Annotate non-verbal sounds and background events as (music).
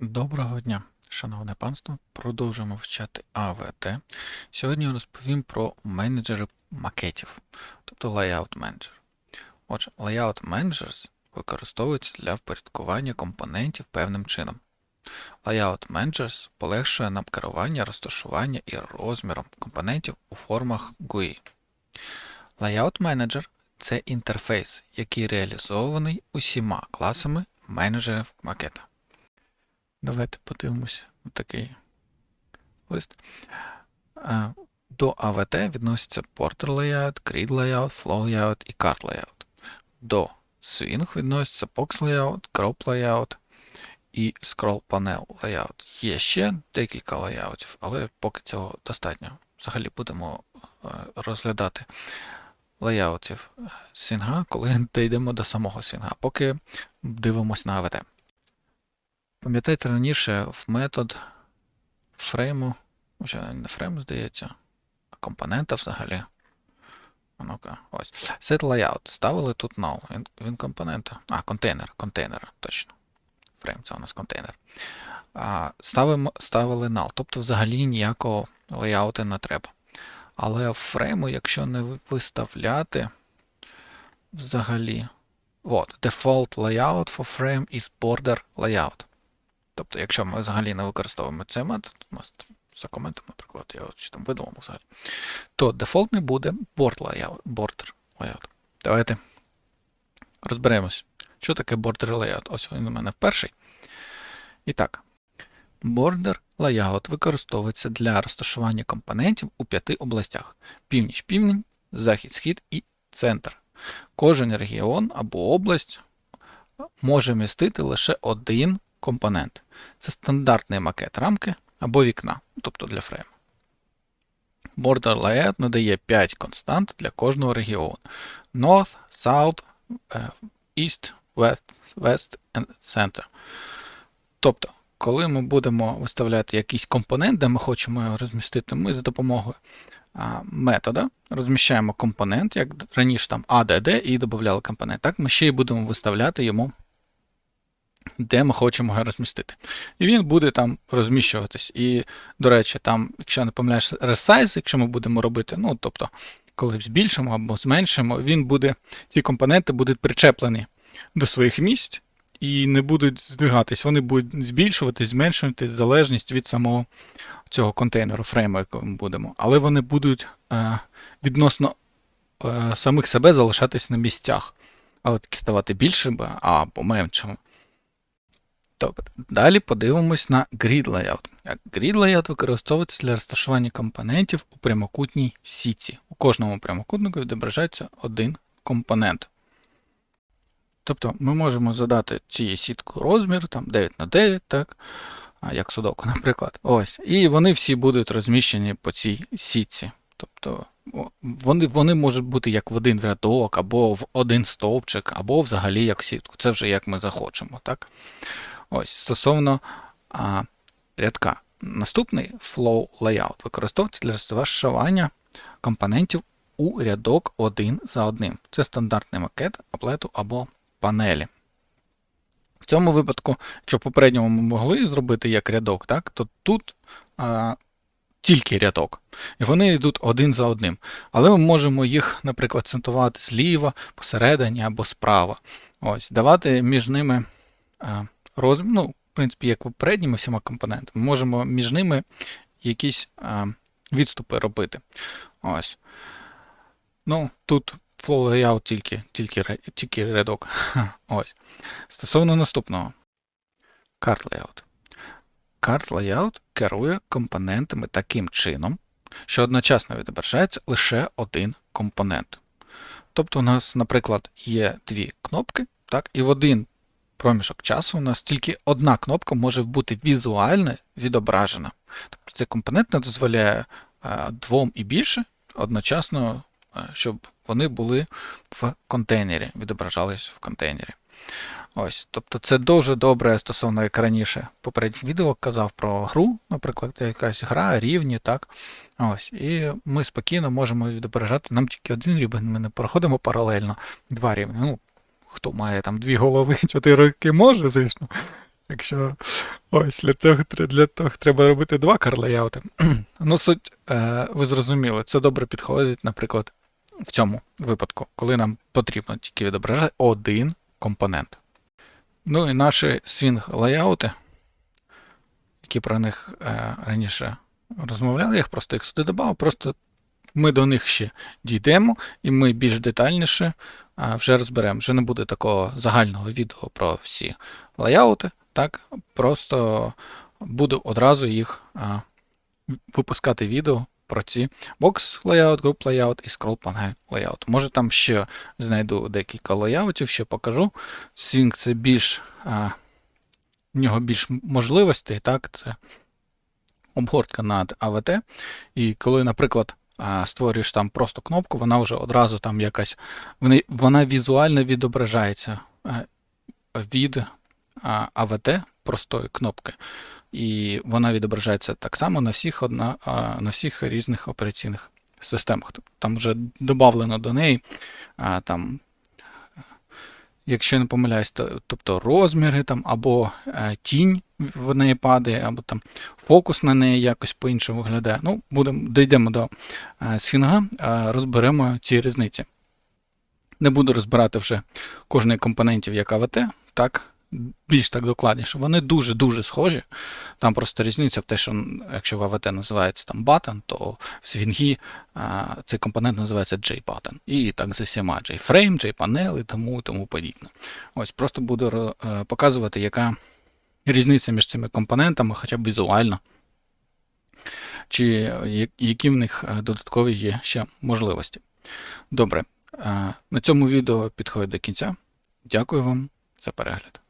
Доброго дня, шановне панство. Продовжуємо вчати АВТ. Сьогодні розповім про менеджери макетів, тобто Layout Manager. Отже, Layout Managers використовується для впорядкування компонентів певним чином. Layout Managers полегшує нам керування, розташування і розміром компонентів у формах GUI. Layout Manager це інтерфейс, який реалізований усіма класами менеджерів макета. Давайте подивимося такий лист. До АВТ відносяться Porter Layout, Grid Layout, Flow Layout і Card Layout. До Swing відносяться Box Layout, Crop Layout і Scroll Panel Layout. Є ще декілька лайаутів, але поки цього достатньо. Взагалі будемо е, розглядати лайаутів Свінга, коли (laughs) дійдемо до самого Свінга. Поки дивимось на АВТ. Пам'ятаєте, раніше в метод фрейму, вже не фрейм, здається, а компонента взагалі. Ну-ка, ось. Set layout. Ставили тут null. Він, він компонента. А, контейнер, контейнер, точно. Фрейм це у нас контейнер. А, ставимо, ставили null. Тобто взагалі ніякого лейауту не треба. Але фрейму, якщо не виставляти взагалі. От, default layout for frame is border layout. Тобто, якщо ми взагалі не використовуємо цей метод, у нас за коментом, наприклад, я от що там видумав взагалі, то дефолтний буде border layout. Давайте розберемось, що таке border layout. Ось він у мене перший. І так, border layout використовується для розташування компонентів у п'яти областях: північ-південь, захід-схід і центр. Кожен регіон або область може містити лише один компонент. Це стандартний макет рамки або вікна, тобто для фрейму. Border Layout надає 5 констант для кожного регіону: North, South, е, East, West, West and Center. Тобто, коли ми будемо виставляти якийсь компонент, де ми хочемо його розмістити, ми за допомогою метода розміщаємо компонент, як раніше там ADD і додавали компонент. Так, ми ще й будемо виставляти йому де ми хочемо його розмістити. І він буде там розміщуватись. І, до речі, там, якщо я не помиляюсь, resize, якщо ми будемо робити, ну, тобто, коли збільшимо або зменшимо, він буде, ці компоненти будуть причеплені до своїх місць і не будуть здвигатись. Вони будуть збільшуватись, зменшуватись залежність від самого цього контейнеру, фрейму, який ми будемо. Але вони будуть е, відносно е, самих себе залишатись на місцях. Але таки ставати більшими або меншими. Добре. Далі подивимось на Grid Layout. Grid Layout використовується для розташування компонентів у прямокутній сітці. У кожному прямокутнику відображається один компонент. Тобто ми можемо задати цієї сітку розмір, там 9 на 9, так, як судоку, (laughs) наприклад. Ось. І вони всі будуть розміщені по цій сітці. Тобто вони вони можуть бути як в один рядок, або в один стовпчик, або взагалі як сітку. Це вже як ми захочемо. так. Ось, Стосовно а, рядка. Наступний flow layout використовується для розташування компонентів у рядок один за одним. Це стандартний макет аплету або панелі. В цьому випадку, якщо попередньому ми могли зробити як рядок, так, то тут а, тільки рядок. І вони йдуть один за одним. Але ми можемо їх, наприклад, центувати зліва, посередині або справа. Ось, Давати між ними. А, розмір, ну, в принципі, як попередніми всіма компонентами, ми можемо між ними якісь а, відступи робити. Ось. Ну, тут flow layout тільки тільки, тільки рядок. (laughs) Ось. Стосовно наступного. Card layout. Card layout керує компонентами таким чином, що одночасно відображається лише один компонент. Тобто, у нас, наприклад, є дві кнопки, так, і в один проміжок часу у нас тільки одна кнопка може бути візуально відображена. Тобто цей компонент не дозволяє е, двом і більше одночасно, е, щоб вони були в контейнері, відображались в контейнері. Ось, Тобто це дуже добре стосовно, як раніше попередніх відео казав про гру, наприклад, якась гра, рівні, так. Ось, І ми спокійно можемо відображати нам тільки один рівень, ми не проходимо паралельно два рівні. Ну, хто має там дві голови, (laughs) чотири руки може, звісно. Якщо Ось для того, для того треба робити два кар-леяути. (clears throat) ну, суть, е, ви зрозуміли, це добре підходить, наприклад, в цьому випадку, коли нам потрібно тільки відображати один компонент. Ну і наші swing леяути, які про них е, раніше розмовляли, я їх просто їх сюди додав, просто ми до них ще дійдемо, і ми більш детальніше вже розберемо. Вже не буде такого загального відео про всі леяути, так? Просто буду одразу їх а, випускати відео про ці box layout, group layout і scroll panel layout. Може там ще знайду декілька леяутів, ще покажу. Swing це більш, а, в нього більш можливостей, так? Це обгортка над AVT. І коли, наприклад, створюєш там просто кнопку, вона вже одразу там якась, вона, візуально відображається е, від АВТ простої кнопки. І вона відображається так само на всіх, одна, на всіх різних операційних системах. Тобто Там вже додавлено до неї там. Якщо я не помиляюсь, то, тобто розміри там, або е, тінь в неї падає, або там фокус на неї якось по-іншому виглядає. Ну, будемо, дійдемо до е, сфінга, е, розберемо ці різниці. Не буду розбирати вже кожний компонентів як АВТ, так, більш так докладніше. Вони дуже-дуже схожі. Там просто різниця в те, що якщо в АВТ називається там button, то в свінгі цей компонент називається JButton. І так з усіма JFrame, JPanel і тому, тому подібне. Ось просто буду е, показувати, яка різниця між цими компонентами, хоча б візуально, чи які в них е, додаткові є ще можливості. Добре, е, на цьому відео підходить до кінця. Дякую вам за перегляд.